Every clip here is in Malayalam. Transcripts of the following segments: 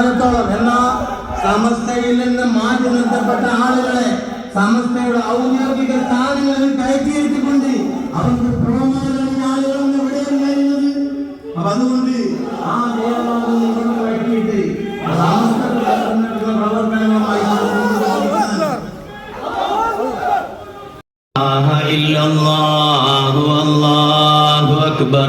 കാലത്തോളം എന്നാ സമസ്തയിൽ നിന്ന് മാറ്റി നിർത്തപ്പെട്ട ആളുകളെ സമസ്തയുടെ ഔദ്യോഗിക സ്ഥാനങ്ങളിൽ കയറ്റിയിരുത്തിക്കൊണ്ട് അവർക്ക് പ്രമാണമുള്ള ആളുകളാണ് ഇവിടെ ഉണ്ടായിരുന്നത് അപ്പൊ അതുകൊണ്ട് ആ നിയമം നിങ്ങൾ വഴക്കിയിട്ട് സമസ്ത നടത്തുന്ന പ്രവർത്തനങ്ങളുമായി മുന്നോട്ട് പോകാൻ إله إلا الله والله أكبر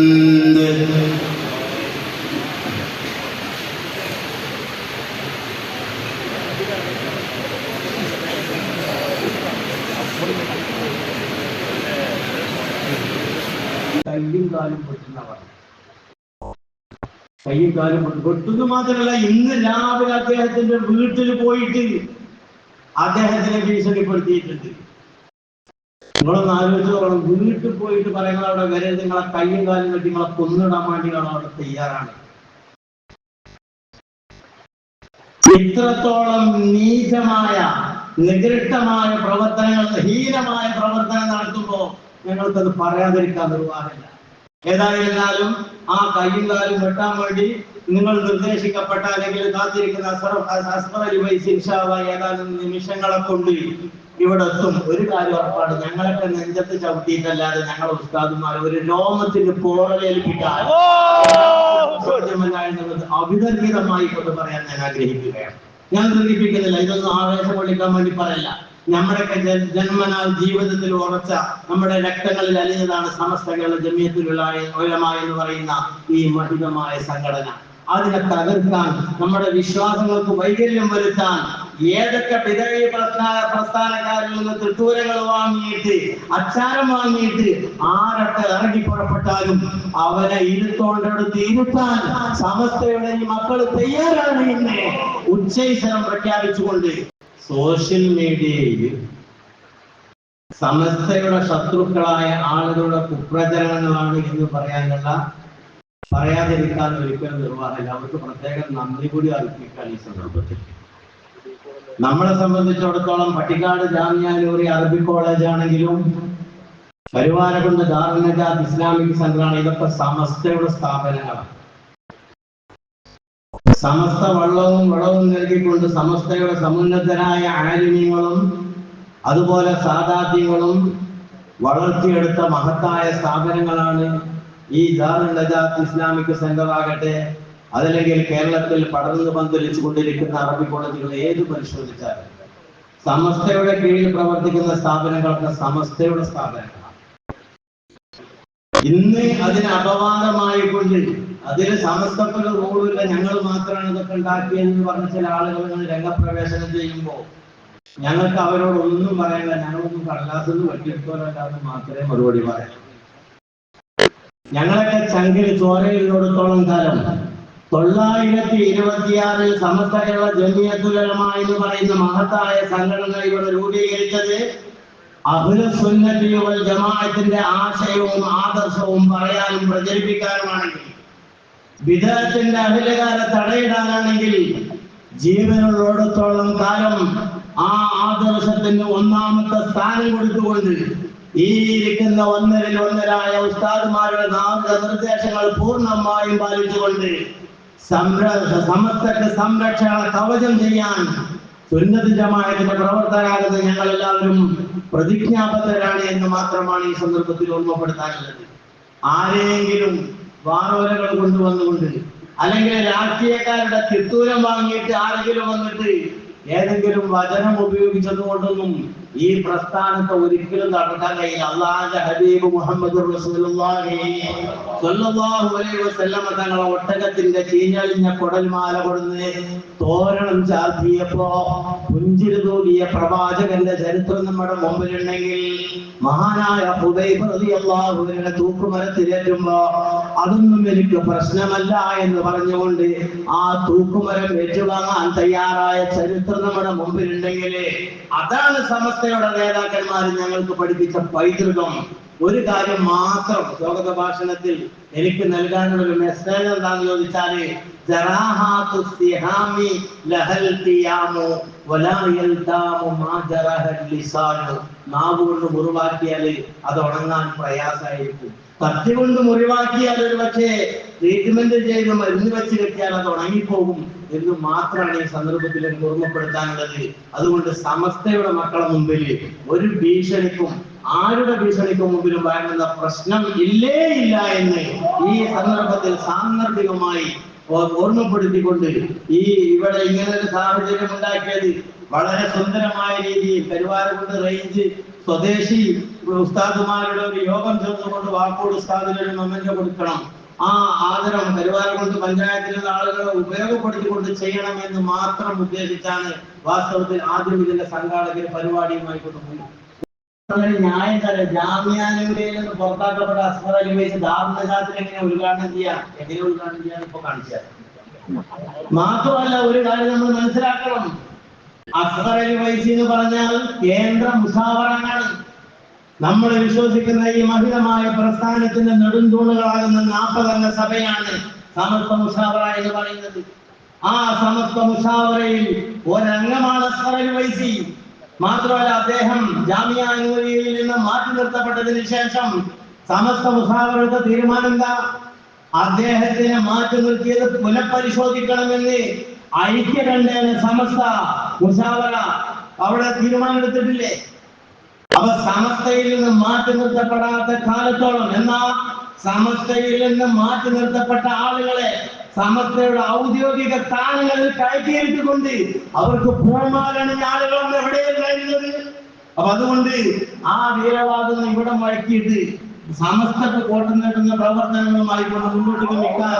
കയ്യും കാലും പൊട്ടുന്നവർ കയ്യും കാലും പൊട്ടു പൊട്ടുന്നത് മാത്രമല്ല ഇന്ന് രാവിലെ അദ്ദേഹത്തിന്റെ വീട്ടിൽ പോയിട്ട് അദ്ദേഹത്തിനെ ഭീഷണിപ്പെടുത്തിയിട്ടുണ്ട്. നിങ്ങളൊന്ന് ആലോചിച്ചോളം വീട്ടിൽ പോയിട്ട് പറയുന്നത് അവിടെ വരെ നിങ്ങളെ കയ്യും കാലും കെട്ടി നിങ്ങളെ കൊന്നിടാൻ വേണ്ടിയാണ് അവിടെ തയ്യാറാണ്. ഇത്രത്തോളം നീചമായ നികൃഷ്ടമായ പ്രവർത്തനങ്ങൾ ഹീനമായ പ്രവർത്തനം നടത്തുമ്പോ ഞങ്ങൾക്കത് പറയാതിരിക്കാൻ നിർവാഹമില്ല. ഏതായിരുന്നാലും ആ കയ്യും കാലും വെട്ടാൻ വേണ്ടി നിങ്ങൾ നിർദ്ദേശിക്കപ്പെട്ട അല്ലെങ്കിൽ കാത്തിരിക്കുന്ന ഏതാനും നിമിഷങ്ങളെ കൊണ്ട് ഇവിടെ എത്തും. ഒരു കാര്യം ഉറപ്പാണ്. ഞങ്ങളൊക്കെ നെഞ്ചത്ത് ചവിട്ടിയിട്ടല്ലാതെ ഞങ്ങൾ ഉസ്താദുമാർ ഒരു രോമത്തിന് പോറലേൽപ്പിക്കാൻ അവിതർക്കിതമായി കൊണ്ട് പറയാൻ ഞാൻ ആഗ്രഹിക്കുകയാണ്. ഞാൻ സൂചിപ്പിക്കുന്നില്ല ഇതൊന്നും ആവേശം കൊള്ളിക്കാൻ വേണ്ടി പറയല്ല. നമ്മുടെയൊക്കെ ജന്മനാൽ ജീവിതത്തിൽ ഉറച്ച നമ്മുടെ രക്തങ്ങളിൽ അലിഞ്ഞതാണ് സമസ്ത കേരള ജമിയത്തിലുള്ള ഉലമ എന്ന് പറയുന്ന ഈ മഹിതമായ സംഘടന. അതിനെ തകർക്കാൻ നമ്മുടെ വിശ്വാസങ്ങൾക്ക് വൈകല്യം വരുത്താൻ ഏതൊക്കെ പിതഴി പ്രസ്ഥാന പ്രസ്ഥാനക്കാരിൽ നിന്ന് തൃട്ടൂരങ്ങൾ വാങ്ങിയിട്ട് അച്ചാരം വാങ്ങിയിട്ട് ആരൊക്കെ ഇറങ്ങി പുറപ്പെട്ടാലും അവനെ ഇരുത്തോണ്ടെടുത്ത് ഇരുത്താൻ സമസ്തയുടെ ഈ മക്കൾ തയ്യാറാണ് ഇന്ന്. ഉച്ചൈശ്വരം പ്രഖ്യാപിച്ചുകൊണ്ട് സോഷ്യൽ മീഡിയയിൽ സമസ്തയുടെ ശത്രുക്കളായ ആളുകളുടെ കുപ്രചരണങ്ങളാണ് എന്ന് പറയാനുള്ള പറയാതിരിക്കാൻ ഒരിക്കലും നിർവാഹമില്ല. അവർക്ക് പ്രത്യേകം നന്ദി കൂടി അർപ്പിക്കാൻ ഈ സന്ദർഭത്തിൽ. നമ്മളെ സംബന്ധിച്ചിടത്തോളം പട്ടിക്കാട് ജാമ്യാലൂറി അറബി കോളേജ് ആണെങ്കിലും കരുവാരകുണ്ട് ദാറുനജാത്ത് ഇസ്ലാമിക് സംഘടന ഇതൊക്കെ സമസ്തയുടെ സ്ഥാപനങ്ങളാണ്. സമസ്ത വള്ളവും വളവും നൽകിക്കൊണ്ട് സമസ്തയുടെ സമുന്നതരായ ആലിമ്യങ്ങളും അതുപോലെ സാധാദ്യങ്ങളും വളർത്തിയെടുത്ത മഹത്തായ സ്ഥാപനങ്ങളാണ് ഈ ദാറുൽ നജാത്ത് ഇസ്ലാമിക് സെന്റർ ആകട്ടെ അതല്ലെങ്കിൽ കേരളത്തിൽ പടർന്നു പന്തലിച്ചു കൊണ്ടിരിക്കുന്ന അറബി കോളേജുകൾ ഏത് പരിശോധിച്ചാലും. സമസ്തയുടെ കീഴിൽ പ്രവർത്തിക്കുന്ന സ്ഥാപനങ്ങളൊക്കെ സമസ്തയുടെ സ്ഥാപനങ്ങളാണ്. ഇന്ന് അതിന് അപവാദമായി കൊണ്ട് അതിന് സമസ്തക്കൊരു റോളുമില്ല ഞങ്ങൾ മാത്രമാണ് ഇതൊക്കെ ഉണ്ടാക്കിയെന്ന് പറഞ്ഞ ചില ആളുകൾ രംഗപ്രവേശനം ചെയ്യുമ്പോൾ ഞങ്ങൾക്ക് അവരോട് ഒന്നും പറയാനില്ല ഞങ്ങളൊന്നും കടലാസെന്ന് വെട്ടിയെടുത്തോലല്ലാന്ന് മാത്രമേ മറുപടി പറയാം ഞങ്ങളൊക്കെ ചങ്കിൽ ചോരയിലോടത്തോളം കാലം തൊള്ളായിരത്തി ഇരുപത്തിയാറിൽ സമസ്ത കേരള ജമിയത്തുലമ എന്ന് പറയുന്ന മഹത്തായ സംഘടന ഇവിടെ രൂപീകരിച്ചത് അഖിലുസുന്നത്തി വൽ ജമാഅത്തിന്റെ ആശയവും ആദർശവും പറയാനും പ്രചരിപ്പിക്കാനുമാണെങ്കിൽ വിദേഹത്തിന്റെ അഖിലകാല തടയിടാനാണെങ്കിൽ ജീവനുള്ളിടത്തോളം കാലം ആ ആദർശത്തിന് ഒന്നാമത്തെ സ്ഥാനം കൊടുത്തുകൊണ്ട് ഈ ഇരിക്കുന്ന ഒന്നരിൽ ഒന്നരായ ഉസ്താദുമാരുടെ നാമനിർദ്ദേശങ്ങൾ പൂർണമായും പാലിച്ചുകൊണ്ട് സംര സമസ്തക്ക് സംരക്ഷണ കവചം ചെയ്യാൻ സുന്നത്ത് ജമാഅത്തിന്റെ പ്രവർത്തകരാകുന്ന ഞങ്ങൾ എല്ലാവരും പ്രതിജ്ഞാബദ്ധരാണ് എന്ന് മാത്രമാണ് ഈ സന്ദർഭത്തിൽ ഓർമ്മപ്പെടുത്താനുള്ളത്. ആരെങ്കിലും വാറോലകൾ കൊണ്ടുവന്നുകൊണ്ട് അല്ലെങ്കിൽ രാഷ്ട്രീയക്കാരുടെ തിത്തൂരം വാങ്ങിയിട്ട് ആരെങ്കിലും വന്നിട്ട് ഏതെങ്കിലും വചനം ഉപയോഗിച്ചത് കൊണ്ടൊന്നും ഈ പ്രസ്ഥാനത്തെ ഒരിക്കലും നടത്താൻ കഴിയില്ല. അള്ളാഹ് ഹബീബ് മുഹമ്മദ് തങ്ങളെ ഒട്ടകത്തിന്റെ ചീഞ്ഞളിഞ്ഞ കുടൽമാല കൊടുന്ന് തോരണം ചാർത്തിയപ്പോ പുഞ്ചിരി തൂകിയ പ്രവാചകന്റെ ചരിത്രം നമ്മുടെ മുമ്പിലുണ്ടെങ്കിൽ മഹാനായ അള്ളാഹുവിനെ തൂക്കുമരത്തിലേറ്റുമ്പോ അതൊന്നും എനിക്ക് പ്രശ്നമല്ല എന്ന് പറഞ്ഞുകൊണ്ട് ആ തൂക്കുമരം ഏറ്റുവാങ്ങാൻ തയ്യാറായ ചരിത്രം നമ്മുടെ മുമ്പിലുണ്ടെങ്കിൽ അതാണ് സമസ്ത സമസ്തയുടെ നേതാക്കന്മാർ ഞങ്ങൾക്ക് പഠിപ്പിച്ച പൈതൃകം ഒരു കാര്യം മാത്രം സ്വാഗത ഭാഷണത്തിൽ എനിക്ക് നൽകാനുള്ള ഒരു മെസ്സേജ് എന്താണെന്ന് ചോദിച്ചാൽ നാവ് അത് ഉണങ്ങാൻ പ്രയാസമായിരിക്കും. കത്തി കൊണ്ട് മുറിവാക്കിയാൽ ഒരു പക്ഷേ ട്രീറ്റ്മെന്റ് ചെയ്ത് മരുന്ന് വെച്ച് കെട്ടിയാൽ അത് ഉണങ്ങിപ്പോകും എന്ന് മാത്രമാണ് ഈ സന്ദർഭത്തിൽ എനിക്ക് ഓർമ്മപ്പെടുത്താനുള്ളത്. അതുകൊണ്ട് സമസ്തയുടെ മക്കളെ മുമ്പിൽ ഒരു ഭീഷണിക്കും ആരുടെ ഭീഷണിക്കും മുമ്പിലും വഴങ്ങുന്ന പ്രശ്നം ഇല്ലേ ഇല്ല എന്ന് ഈ സന്ദർഭത്തിൽ സാന്ദർഭികമായി ഓർമ്മപ്പെടുത്തിക്കൊണ്ട് ഈ ഇവിടെ ഇങ്ങനെ ഒരു സാഹചര്യം ഉണ്ടാക്കിയത് വളരെ സുന്ദരമായ രീതിയിൽ കരുവാരക്കുണ്ട് റേഞ്ച് സ്വദേശി ഉസ്താദുമാരുടെ ഒരു യോഗം ചേർന്നുകൊണ്ട് വാക്കോട് ഉസ്താദിനൊരു നമ്മൾ കൊടുക്കണം. ആ ആദരം കൊണ്ട് പഞ്ചായത്തിലുള്ള ആളുകളെ ഉപയോഗപ്പെടുത്തിക്കൊണ്ട് ചെയ്യണമെന്ന് മാത്രം ഉദ്ദേശിച്ചാണ് വാസ്തവത്തിൽ ആദ്യം ഇതിന്റെ സംഘാടകർ പരിപാടിയുമായി കൊണ്ടുപോയി ന്യായം തന്നെ ജാമ്യാനുകൂലിയിൽ നിന്ന് പുറത്താക്കപ്പെട്ട അസ്മർ അലി വൈസ് എങ്ങനെ ഉദ്ഘാടനം ചെയ്യാം? എങ്ങനെ ഉദ്ഘാടനം ചെയ്യാൻ ഇപ്പൊ കാണിച്ചാൽ മാത്രമല്ല ഒരു കാര്യം നമ്മൾ മനസ്സിലാക്കണം. അസ്മർ അലി വൈസി എന്ന് പറഞ്ഞാൽ കേന്ദ്ര മുഷാവറാണ് നമ്മൾ വിശ്വസിക്കുന്ന ഈ മഹിതമായ പ്രസ്ഥാനത്തിന്റെ നെടുന്തൂണുകളാകുന്ന നാൽപ്പതംഗ സഭയാണ് സമസ്ത മുഷാവറ എന്ന് പറയുന്നത്. ആ സമസ്ത മുഷാവറയിൽ ഒരംഗമാണ് മാത്രമല്ല അദ്ദേഹം ജാമ്യ അനുമതിയിൽ നിന്ന് മാറ്റി നിർത്തപ്പെട്ടതിന് ശേഷം സമസ്ത മുഷാവറയുടെ തീരുമാനം എന്താ? അദ്ദേഹത്തിനെ മാറ്റി നിർത്തിയത് പുനഃപരിശോധിക്കണമെന്ന് ഐക്യകണ്ഠേന സമസ്ത മുഷാവറ അവിടെ തീരുമാനമെടുത്തിട്ടില്ലേ? അപ്പൊ സമസ്തയിൽ നിന്ന് മാറ്റി നിർത്തപ്പെടാത്ത കാലത്തോളം എന്നാ സമസ്തയിൽ നിന്ന് മാറ്റി നിർത്തപ്പെട്ട ആളുകളെ സമസ്തയുടെ ഔദ്യോഗിക സ്ഥാനങ്ങളിൽ കയറ്റിയിട്ടുകൊണ്ട് അവർക്ക് പൂമാലണിഞ്ഞ ആളുകളാണ് എവിടെയുണ്ടായിരുന്നത് അപ്പൊ അതുകൊണ്ട് ആ വീരവാദം ഇവിടെ മുഴക്കിയിട്ട് സമസ്തക്ക് കോട്ടം നേടുന്ന പ്രവർത്തനങ്ങളുമായി കൊണ്ട് മുന്നോട്ട് നിൽക്കാൻ